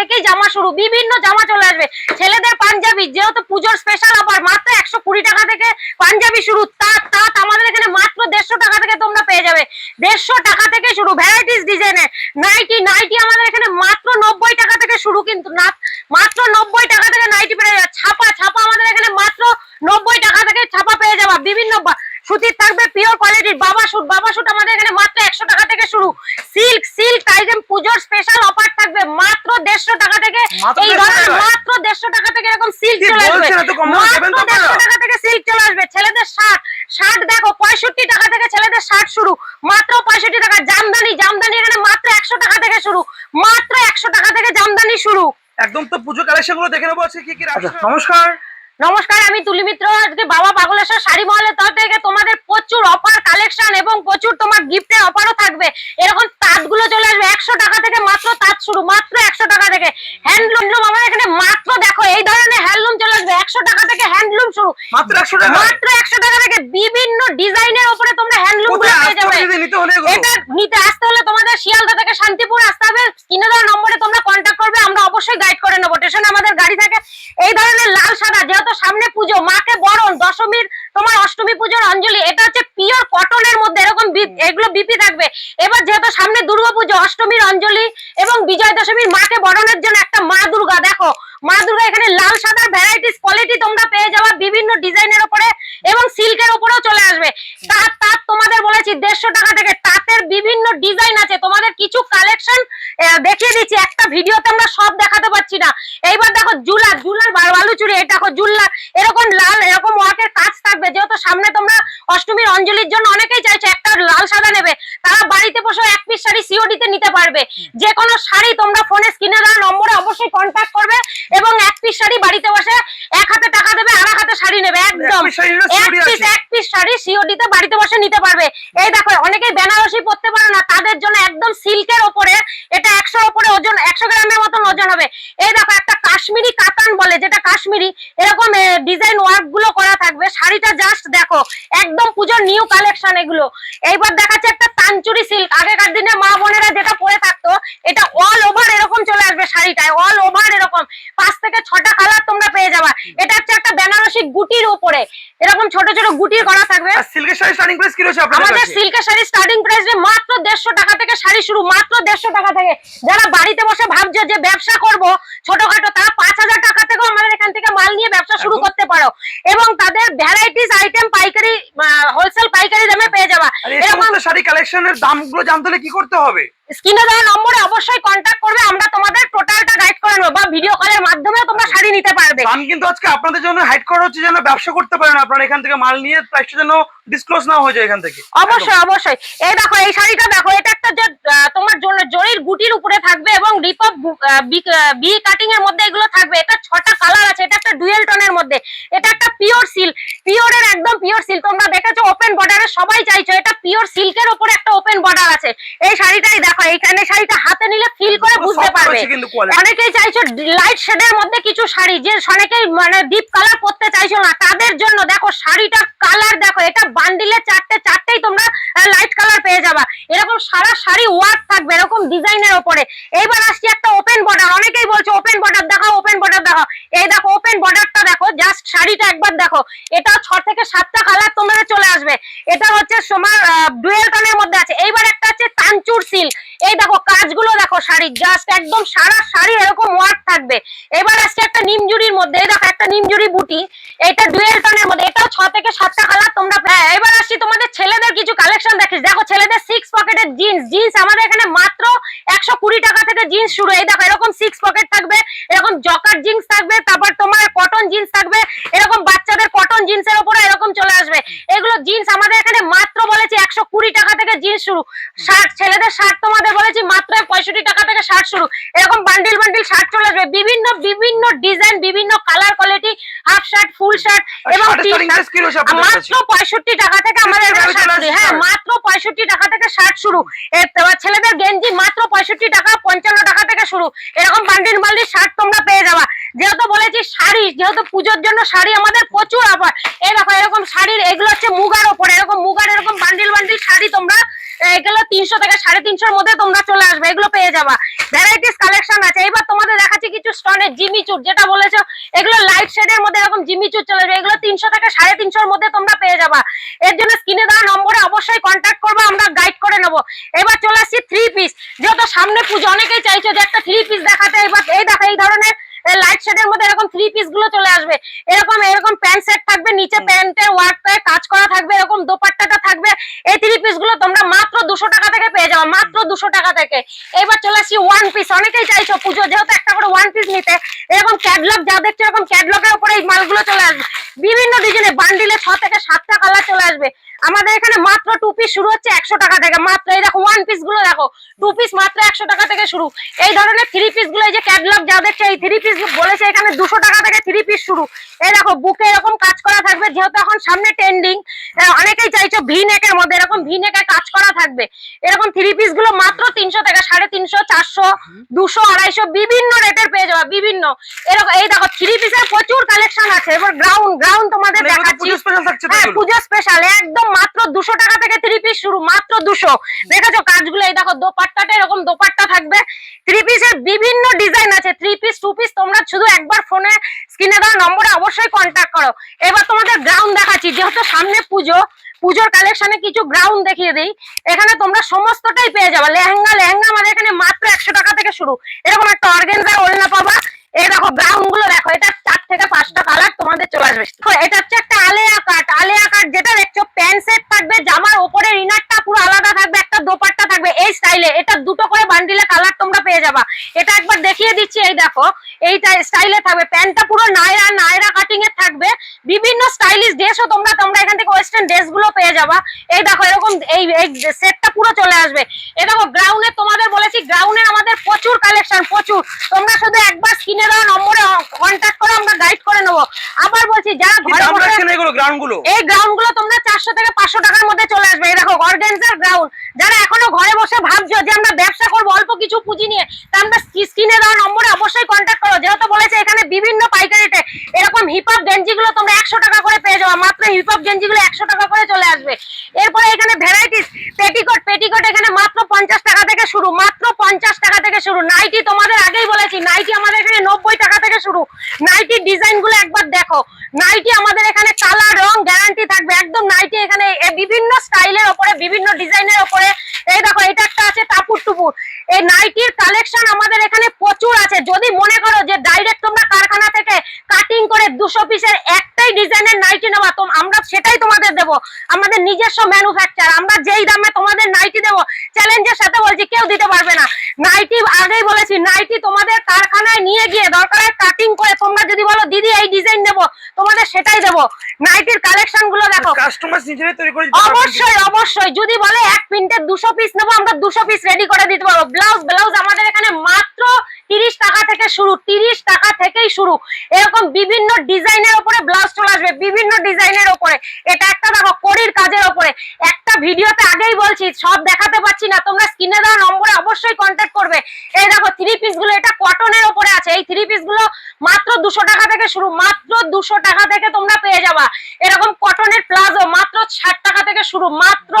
থেকেই জামা শুরু, বিভিন্ন জামা চলে আসবে। ছেলেদের পাঞ্জাবি, যেহেতু পুজোর স্পেশাল অফার মাত্র একশো কুড়ি টাকা থেকে পাঞ্জাবি শুরু তাঁত তাঁত আমাদের এখানে মাত্র দেড়শো টাকা থেকে তোমরা পেয়ে যাবে। দেড়শো টাকা থেকে শুরু ভ্যারাইটিস ডিজাইনের নাইটি নাইটি আমাদের এখানে মাত্র নব্বই টাকা থেকে শুরু কিন্তু না, মাত্র নব্বই টাকা থেকে নাইটি পেয়ে যাবে। ছাপা ছাপা আমাদের এখানে মাত্র নব্বই টাকা থেকে ছাপা পেয়ে যাবা বিভিন্ন বা- সুতির থাকবে পিওর কোয়ালিটির বাবা শুট বাবা শুট আমাদের এখানে মাত্র একশো টাকা থেকে শুরু সিল্ক সিল্ক আইটেম পুজোর স্পেশাল অফার থাকবে মাত্র দেড়শো টাকা থেকে মাত্র এই 150 ধরনের টাকায়? মাত্র দেড়শো টাকা থেকে এরকম সিল্ক চলে আসবে? দেড়শো টাকা থেকে সিল্ক চলে আসবে। ছেলেদের শার্ট শার্ট দেখো পঁয়ষট্টি টাকা থেকে ছেলেদের শার্ট শুরু। মাত্র পঁয়ষট্টি টাকা জামদানি জামদানি এখানে মাত্র একশো টাকা থেকে শুরু। মাত্র একশো টাকা থেকে জামদানি শুরু। একদম তো পুজো কালেকশনগুলো দেখে নেব আজকে কি কি নমস্কার। নমস্কার, আমি তুলি মিত্র। আজকে বাবা পাগলেশ্বর শাড়ি মহলের তরফ থেকে তোমাদের প্রচুর অফার কালেকশন এবং প্রচুর তোমার গিফটের অফারও থাকবে। এরকম তাঁতগুলো চলে আসবে। একশো টাকা থেকে মাত্র তাঁত শুরু, মাত্র একশো টাকা থেকে। হ্যান্ডলুম আমার এখানে মাত্র দেখো, এই ধরনের একশো টাকা থেকে হ্যান্ডলুম শুরু। মাত্র একশো টাকা? মাত্র একশো টাকা থেকে বিভিন্ন ডিজাইনের উপরে তোমরা হ্যান্ডলুমগুলো পেয়ে যাবে। নিতে এটা নিতে আসতে হলে তোমাদের শিয়ালদা থেকে শান্তিপুর আসতে হবে। কিনে দেওয়া নম্বরে তোমরা কন্ট্যাক্ট করবে আমরা অবশ্যই গাইড করে নেব। স্টেশনে আমাদের গাড়ি থাকে। এই ধরনের লাল সাদা যেহেতু সামনে পুজো মাকে বরণ দশমীর তোমার অষ্টমী পুজোর অঞ্জলি এটা হচ্ছে পিওর কটনের মধ্যে এরকম এগুলো বিপি থাকবে। এবার যেহেতু সামনে দুর্গা পুজো অষ্টমীর অঞ্জলি এবং বিজয় দশমীর মাকে বরণের জন্য একটা মা দুর্গা দেখো মা দুর্গা এখানে লাল সাদার ভ্যারাইটিস কোয়ালিটি তোমরা পেয়ে যাবে বিভিন্ন ডিজাইনের উপরে এবং সিল্কের উপরেও চলে আসবে। তার তাঁত তোমাদের বলেছি দেড়শো টাকা থেকে তাঁতের বিভিন্ন ডিজাইন আছে। তোমাদের কিছু কালেকশন দেখিয়ে দিচ্ছি একটা ভিডিওতে আমরা সব দেখাতে পারছি না। এইবার দেখো জুলার জুলার বালুচুরি এই দেখো জুল্লার এরকম লাল এরকম ওয়ার্কের কাজ থাকবে। যেহেতু সামনে তোমরা অষ্টমীর অঞ্জলির জন্য অনেকেই চাইছো একটা লাল সাদা নেবে তারা বাড়িতে বসে এক পিস শাড়ি সিওডি তে নিতে পারবে। যে কোনো শাড়ি তোমরা ফোনে স্ক্রিনে দেওয়া নম্বরে অবশ্যই কন্ট্যাক্ট করবে এবং এক পিস শাড়ি বাড়িতে বসে এক হাতে টাকা দেবে আর হাতে শাড়ি নেবে একদম। এক পিস এক পিস শাড়ি সিওডি তে বাড়িতে বসে নিতে পারবে। এই দেখো অনেকেই বেনারসি পরতে পারে না তাদের জন্য একদম সিল্কের ওপরে এটা একশোর উপরে ওজন, একশো গ্রামের মতন ওজন হবে। এই দেখো, একটা কাশ্মীরি কাতান বলে, যেটা কাশ্মীরি, এরকম ডিজাইন ওয়ার্কগুলো করা থাকবে। শাড়িটা জাস্ট দেখো, একদম পুজোর নিউ কালেকশন এগুলো। এইবার দেখাচ্ছে একটা তানচুরি সিল্ক আগেকার দিনে মা বোনেরা যেটা পরে থাকতো, এটা অল ওভার এরকম চলে আসবে শাড়িটায় অল ওভার এরকম। পাঁচ থেকে ছটা কালার তোমরা পেয়ে যাবা। এটা হচ্ছে একটা বেনারসি গুটির উপরে। এরকম ছোট ছোট গুটির করা থাকবে। সিল্কের শাড়ি স্টার্টিং প্রাইস কি রয়েছে আপনাদের আমাদের সিল্কের শাড়ি স্টার্টিং প্রাইস মাত্র দেড়শো টাকা থেকে শাড়ি শুরু মাত্র দেড়শো টাকা থেকে। যারা বাড়িতে বসে ভাবছে যে ব্যবসা করব ছোটখাটো তারা পাঁচ হাজার টাকা থেকেও আমাদের এখান থেকে মাল নিয়ে ব্যবসা শুরু করতে পারো। এবং তাদের ভ্যারাইটিস আইটেম পাইকারি হোলসেল পাইকারি দামে পেয়ে যাবা। এরকম শাড়ি কালেকশনের দামগুলো জানতে হলে কি করতে হবে? স্ক্রিনে দেওয়া নম্বরে অবশ্যই কন্ট্যাক্ট করবে আমরা তোমাদের টোটালটা গাইড করে নেব বা ভিডিও কলের মাধ্যমেও তোমরা শাড়ি নিতে পারবে। দাম কিন্তু আজকে আপনাদের জন্য হাইড করা হচ্ছে যেন ব্যবসা করতে পারেন আপনারা এখান থেকে মাল নিয়ে প্রাইসটা যেন ডিসক্লোজ না হয়ে যায় এখান থেকে। অবশ্যই অবশ্যই। এই দেখো এই শাড়িটা দেখো এটা একটা যে তোমার জন্য জরির গুটির উপরে থাকবে এবং রিপ অফ বি কাটিং এর মধ্যে এগুলো থাকবে। এটা ছটা কালার আছে এটা একটা ডুয়েল টোনের মধ্যে। এটা একটা পিওর পিওরের একদম পিওর তোমরা দেখেছ ওপেন বর্ডারে সবাই চাইছো এটা পিওর সিল্কের উপরে একটা ওপেন বর্ডার আছে। এই শাড়িটাই দেখো এইখানে শাড়িটা হাতে নিলে ফিল করে বুঝতে পারবে। অনেকেই চাইছো লাইট শেডের মধ্যে কিছু শাড়ি যে অনেকেই মানে ডিপ কালার পরতে চাইছো না তাদের জন্য দেখো শাড়িটার কালার দেখো এটা বান্ডিলে চারটে চারটেই তোমরা লাইট কালার পেয়ে যাবা। এরকম সারা শাড়ি ওয়ার্ক থাকবে এরকম ডিজাইনের ওপরে। এইবার আসছি একটা ওপেন বর্ডার অনেকেই বলছো ওপেন বর্ডার দেখাও ওপেন বর্ডার দেখাও এই দেখো ওপেন বর্ডারটা দেখো জাস্ট শাড়িটা একবার দেখো। এটা ছ থেকে সাতটা কালার তোমাদের চলে আসবে। এটা হচ্ছে তোমার ডুয়েল টনের মধ্যে আছে। এইবার একটা আছে তানচুর সিল্ক এই দেখো, কাজগুলো দেখো শাড়ি। জাস্ট একদম সারা শাড়ি এরকম ওয়ার্ক থাকবে। এবার আসছে একটা নিমজুরির মধ্যে। এই দেখো, একটা নিমজুরি বুটি। এটা ডুয়েল টনের মধ্যে। এটাও ছ থেকে সাতটা কালার তোমরা হ্যাঁ এবার আসছি তোমাদের ছেলেদের কিছু কালেকশন দেখিস। দেখো, ছেলেদের সিক্স পকেটের জিন্স জিন্স আমাদের এখানে মাত্র একশো কুড়ি টাকা থেকে জিন্স শুরু। এই দেখো এরকম সিক্স পকেট থাকবে এরকম জকার জিন্স থাকবে তারপর তোমার কটন জিন্স থাকবে এরকম বাচ্চাদের কটন জিন্সের উপরে এরকম চলে আসবে। এগুলো জিন্স আমাদের এখানে মাত্র বলেছি একশো কুড়ি টাকা থেকে জিন্স শুরু। শার্ট ছেলেদের শার্ট তোমাদের বলেছি মাত্র পঁয়ষট্টি টাকা থেকে শার্ট শুরু। এরকম বান্ডিল বান্ডিল শার্ট চলে আসবে। বিভিন্ন বিভিন্ন ডিজাইন বিভিন্ন colour quality half shirt full shirt এবং? মাত্র পঁয়ষট্টি টাকা থেকে আমাদের হ্যাঁ মাত্র পঁয়ষট্টি টাকা থেকে শার্ট শুরু। ছেলেদের গেঞ্জি মাত্র পঁয়ষট্টি টাকা, পঞ্চান্ন টাকা থেকে শুরু। এরকম বান্ডিল বান্ডিল শার্ট তোমরা পেয়ে যাবা। যেহেতু বলেছি শাড়ি, যেহেতু পুজোর জন্য শাড়ি আমাদের প্রচুর আবার এই দেখো, এরকম শাড়ির এগুলো হচ্ছে মুগার ওপর। এরকম মুগার এরকম বান্ডিল বান্ডিল শাড়ি তোমরা এগুলো তিনশো থেকে সাড়ে তিনশোর মধ্যে তোমরা চলে আসবে, এগুলো পেয়ে যাবা। ভ্যারাইটিস কালেকশন আছে। এবার তোমাদের দেখাচ্ছি কিছু স্টোনের জিমি চুট যেটা বলেছ, এগুলো লাইট শেডের মধ্যে এরকম জিমি চুট চলে যাবে এগুলো তিনশো থেকে সাড়ে তিনশোর মধ্যে তোমরা পেয়ে যাবা। এর জন্য স্ক্রিনে দেওয়া নম্বরে অবশ্যই কন্ট্যাক্ট করব, আমরা গাইড করে নেব। এবার চলে আসছি থ্রি পিস যেহেতু সামনে পুজো, অনেকেই চাইছো যে একটা থ্রি পিস দেখাতে। এবার এই দেখো, এই ধরনের লাইট শেডের মধ্যে এরকম থ্রি পিসগুলো চলে আসবে। এরকম এরকম প্যান্ট সেট থাকবে নিচে প্যান্টের ওয়ার্ক কাজ করা থাকবে এরকম দোপাট্টাটা থাকবে। এই থ্রি পিসগুলো তোমরা মাত্র দুশো টাকা থেকে পেয়ে যাও মাত্র দুশো টাকা থেকে। এবার চলে আসছি ওয়ান পিস অনেকেই চাইছো পুজো যেহেতু একটা করে ওয়ান পিস নিতে। এরকম ক্যাটলগ যা দেখছ, এরকম ক্যাটলগের উপরে এই মালগুলো চলে আসবে। বিভিন্ন ডিজাইনে বান্ডিলে ছ থেকে সাতটা কালার চলে আসবে। আমাদের এখানে মাত্র টু পিস শুরু হচ্ছে একশো টাকা থেকে। মাত্র এই দেখো ওয়ান পিসগুলো দেখো টু পিস মাত্র একশো টাকা থেকে শুরু। এই ধরনের থ্রি পিসগুলো, এই যে ক্যাটলগ যা দেখছে, এই থ্রি পিস বলেছে এখানে দুশো টাকা থেকে থ্রি পিস শুরু। এই দেখো বুকে এরকম কাজ করা থাকবে, যেহেতু এখন সামনে ট্রেন্ডিং অনেকেই চাইছো ভি নেকের মধ্যে এরকম ভি নেকের কাজ করা থাকবে। এরকম থ্রি পিসগুলো মাত্র তিনশো থেকে সাড়ে তিনশো, চারশো, দুশো, আড়াইশো, বিভিন্ন রেটের পেয়ে যাবে, বিভিন্ন। এরকম এই দেখো থ্রি পিসের প্রচুর কালেকশন আছে। এবার গ্রাউন্ড গ্রাউন্ড তোমাদের মানে দেখাচ্ছি। পুজো স্পেশাল হ্যাঁ পুজো স্পেশাল একদম মাত্র দুশো টাকা থেকে থ্রি পিস শুরু মাত্র দুশো। দেখেছ কাজগুলো? এই দেখো দোপাট্টাটা এরকম দোপাট্টা থাকবে। থ্রি পিসের বিভিন্ন ডিজাইন আছে। থ্রি পিস টু পিস তোমরা শুধু একবার ফোনে স্ক্রিনে দেওয়া নম্বরে অবশ্যই কন্ট্যাক্ট করো। এবার তোমাদের গ্রাউন্ড দেখাচ্ছি যেহেতু সামনে পুজো পুজোর কালেকশনে কিছু গ্রাউন্ড দেখিয়ে দিই। এখানে তোমরা সমস্তটাই পেয়ে যাবে। লেহেঙ্গা লেহেঙ্গা আমাদের এখানে মাত্র একশো টাকা থেকে শুরু। এরকম একটা অর্গেনজার ওড়না পাবা। এই দেখো ব্রাউনগুলো দেখো, এটা চার থেকে পাঁচটা কালার তোমাদের চলে আসবে। এটা হচ্ছে একটা আলেয়া কাট আলেয়া কাট যেটা দেখছ প্যান্ট সেট থাকবে জামার উপরে ইনারটা পুরো আলাদা থাকবে একটা দোপাট্টা থাকবে এই স্টাইলে এটা দুটো করে বান্ডিলে কালার তোমরা পেয়ে যাবা এটা একবার দেখিয়ে দিচ্ছি এই দেখো এই স্টাইলে থাকবে প্যান্টটা পুরো নায়রা নায়রা কাটিং এর থাকবে বিভিন্ন স্টাইলিশ ড্রেসও তোমরা তোমরা এখান থেকে ওয়েস্টার্ন ড্রেসগুলো পেয়ে যাবা এই দেখো এরকম এই সেটটা পুরো চলে আসবে। এই দেখো গ্রাউন্ডে তোমাদের বলেছি গ্রাউন্ডে আমাদের প্রচুর কালেকশন প্রচুর। তোমরা শুধু একবার স্ক্রিনে দেওয়া নম্বরে কন্ট্যাক্ট করে আমরা গাইড করে নেব। আবার বলছি যারা ঘরে দাম বসে এগুলো গ্রাউন্ডগুলো এই গ্রাউন্ডগুলো তোমরা চারশো থেকে পাঁচশো টাকার মধ্যে চলে আসবে। এই দেখো অর্গেনজার গ্রাউন্ড যারা এখনও ঘরে বসে ভাবছ যে আমরা ব্যবসা করব অল্প কিছু পুঁজি নিয়ে তা আমরা স্ক্রিনে দেওয়া নম্বরে অবশ্যই কন্ট্যাক্ট করো যেহেতু বলেছে এখানে বিভিন্ন পাইকারিতে এরকম হিপহপ গেঞ্জি গুলো তোমরা একশো টাকা করে পেয়ে যাবে মাত্র হিপহপ গেঞ্জি গুলো একশো টাকা করে চলে আসবে। এরপরে এখানে ভ্যারাইটিস পেটিকোট পেটিকোট এখানে মাত্র পঞ্চাশ টাকা থেকে শুরু, মাত্র পঞ্চাশ টাকা থেকে শুরু। নাইটি তোমাদের আগেই বলেছি নাইটি আমাদের এখানে নব্বই টাকা থেকে শুরু। নাইটি ডিজাইনগুলো একবার দেখো। নাইটি আমাদের এখানে কালার রং গ্যারান্টি থাকবে। একদম নাইটি এখানে বিভিন্ন স্টাইলের ওপরে, বিভিন্ন ডিজাইনের ওপরে। এই দেখো, এটা একটা আছে টাপুর টুপুর। এই নাইটির কালেকশন আমাদের এখানে প্রচুর আছে। যদি মনে করো যে ডাইরেক্ট তোমরা কারখানা থেকে কাটিং করে দুশো পিসের একটাই ডিজাইনের নাইটি নেওয়া তো আমরা সেটাই তোমাদের দেব। আমাদের নিজস্ব ম্যানুফ্যাকচার আমরা যেই দামে তোমাদের নাইটি দেবো চ্যালেঞ্জের সাথে বলছি কেউ দিতে পারবে না। নাইটি আগেই বলেছি নাইটি তোমাদের কারখানায় নিয়ে গিয়ে দরকার কাটিং করে তোমরা যদি বলো দিদি এই ডিজাইন দেবো তোমাদের সেটাই দেবো। নাইটির কালেকশনগুলো দেখো। কাস্টমার নিজেরাই তৈরি করে অবশ্যই অবশ্যই। যদি বলে এক প্রিন্টের দুশো পিস নেব আমরা দুশো পিস রেডি করে দিতে পারব। ব্লাউজ ব্লাউজ আমাদের এখানে মাত্র তিরিশ টাকা থেকে শুরু, তিরিশ টাকা থেকেই শুরু। এরকম বিভিন্ন ডিজাইনের ওপরে ব্লাউজ চলে আসবে, বিভিন্ন ডিজাইনের ওপরে। এটা একটা দেখো, কড়ির কাজের ওপরে। একটা ভিডিওতে আগেই বলছি, সব দেখাতে পাচ্ছি না, তোমরা স্ক্রিনে দেওয়া নম্বরে অবশ্যই কন্ট্যাক্ট করবে। এই দেখো থ্রি পিসগুলো, এটা কটনের ওপরে আছে। এই থ্রি পিসগুলো মাত্র দুশো টাকা থেকে শুরু, মাত্র দুশো টাকা থেকে তোমরা পেয়ে যাবা। এরকম কটনের প্লাজো, মাত্র ষাট টাকা থেকে শুরু, মাত্র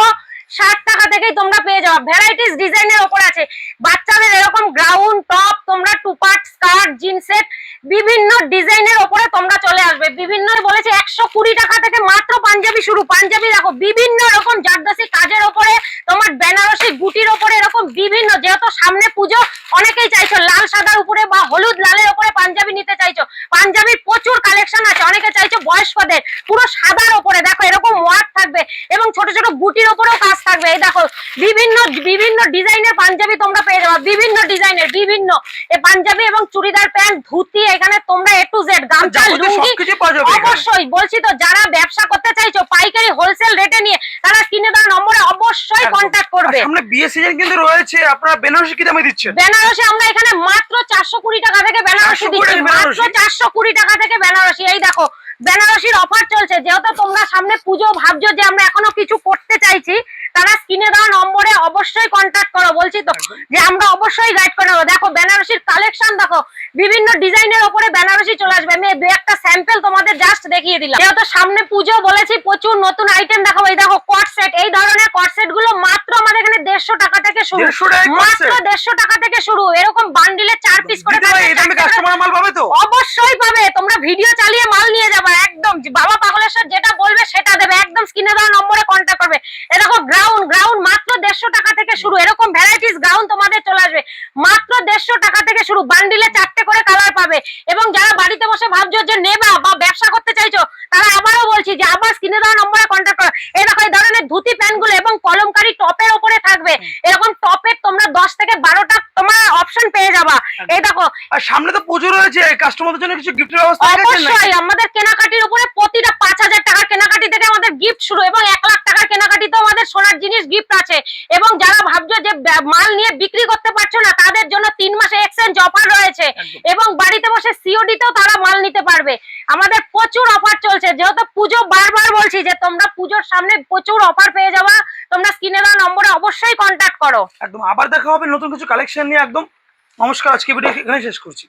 ষাট টাকা থেকেই তোমরা পেয়ে যাবা ভ্যারাইটিস ডিজাইনের ওপর আছে। বাচ্চাদের এরকম গ্রাউন্ড টপ তোমরা টু পার্ট স্কার্ট জিন্সের বিভিন্ন ডিজাইনের ওপরে তোমরা চলে আসবে। বিভিন্ন বলেছে একশো কুড়ি টাকা থেকে মাত্র পাঞ্জাবি শুরু। পাঞ্জাবি দেখো, বিভিন্ন রকম জারদাসি কাজের ওপরে, তোমার বেনারসি গুটির ওপরে এরকম বিভিন্ন, যেহেতু সামনে পুজো, অনেকেই চাইছো লাল সাদার উপরে বা হলুদ লালের উপরে পাঞ্জাবি নিতে চাইছো। পাঞ্জাবির প্রচুর কালেকশন আছে, অনেকে চাইছো বয়স্কদের, পুরো সাদার ওপরে। দেখো, এরকম ওয়ার্ক থাকবে এবং ছোট ছোট গুটির ওপরেও কাজ থাকবে। এই দেখো বিভিন্ন বিভিন্ন ডিজাইনের পাঞ্জাবি তোমরা পেয়ে যাবে। বিভিন্ন ডিজাইনের বিভিন্ন। এই পাঞ্জাবি এবং চুড়িদার প্যান্ট ধুতি এখানে তোমরা এ টু জেড গামছা লুঙ্গি। অবশ্যই বলছি তো যারা ব্যবসা করতে চাইছো পাইকারি হোলসেল রেটে নিয়ে তারা কিনে দেওয়ার নম্বরে অবশ্যই কন্ট্যাক্ট করবে। সামনে বিয়ে সিজন কিন্তু রয়েছে আপনারা বেনারসি কি দামে দিচ্ছেন? বেনারসি আমরা এখানে মাত্র চারশো কুড়ি টাকা থেকে বেনারসি 420 দিচ্ছি। মাত্র বেনারসি? চারশো কুড়ি টাকা থেকে বেনারসি। এই দেখো বেনারসির অফার চলছে। যেহেতু তোমরা সামনে পুজো ভাবছ যে আমরা এখনও কিছু করতে চাইছি তারা স্ক্রিনে দেওয়া নম্বরে অবশ্যই কন্ট্যাক্ট করো। বলছি তো যে আমরা অবশ্যই গাইড করে নেব। দেখো বেনারসির কালেকশন দেখো বিভিন্ন ডিজাইনের ওপরে বেনারসি চলে আসবে। আমি দু একটা স্যাম্পল তোমাদের জাস্ট দেখিয়ে দিলাম। যেহেতু সামনে পুজো বলেছি প্রচুর নতুন আইটেম দেখাবো। এই দেখো কট সেট এই ধরনের কট সেটগুলো মাত্র আমাদের এখানে দেড়শো টাকা থেকে শুরু। মাত্র দেড়শো টাকা থেকে শুরু। এরকম বান্ডিলে চার পিস করে অবশ্যই পাবে। তোমরা ভিডিও চালিয়ে মাল নিয়ে যাবে একদম। বাবা পাগলেশ্বর যেটা বলবে সেটা দেবে। একদম স্ক্রিনে দেওয়া নম্বরে কন্ট্যাক্ট করবে এরকম গ্রাউন্ড গ্রাউন্ড মাত্র দেড়শো টাকা থেকে শুরু। এরকম ভ্যারাইটিস গ্রাউন্ড তোমাদের চলে আসবে। মাত্র দেড়শো টাকা থেকে শুরু। বান্ডিলে চারটে করে কালার পাবে। এবং যারা বাড়িতে বসে ভাবছ যে নেবা বা ব্যবসা করতে চাইছো তারা আবারও বলছি যে আবার স্ক্রিনে দেওয়া নম্বরে কন্ট্যাক্ট করো। এই দেখো এই ধরনের ধুতি প্যান্টগুলো এবং কলমকারি টপের ওপরে থাকবে। এরকম টপের তোমরা দশ থেকে বারোটা তোমার অপশন পেয়ে যাবা। এই দেখো। আর সামনে তো পুজো রয়েছে। কাস্টমারদের জন্য কিছু গিফটের ব্যবস্থা অবশ্যই। আমাদের কেনাকাটির উপরে প্রতিটা পাঁচ হাজার টাকার কেনাকাটি থেকে আমাদের গিফট শুরু। এবং এক লাখ আমাদের সোনার জিনিস গিফট আছে। এবং যারা ভাবছ যে মাল নিয়ে বিক্রি করতে পারছ না তাদের জন্য তিন মাসে এক্সচেঞ্জ অফার রয়েছে। এবং বাড়িতে বসে সিওডি তেও তারা মাল নিতে পারবে। আমাদের প্রচুর অফার চলছে। যেহেতু পুজো বারবার বলছি যে তোমরা পুজোর সামনে প্রচুর অফার পেয়ে যাবা তোমরা স্ক্রিনে দেওয়া নম্বরে অবশ্যই কন্ট্যাক্ট করো। একদম। আবার দেখা হবে নতুন কিছু কালেকশন নিয়ে। একদম। নমস্কার আজকে ভিডিও এখানে শেষ করছি।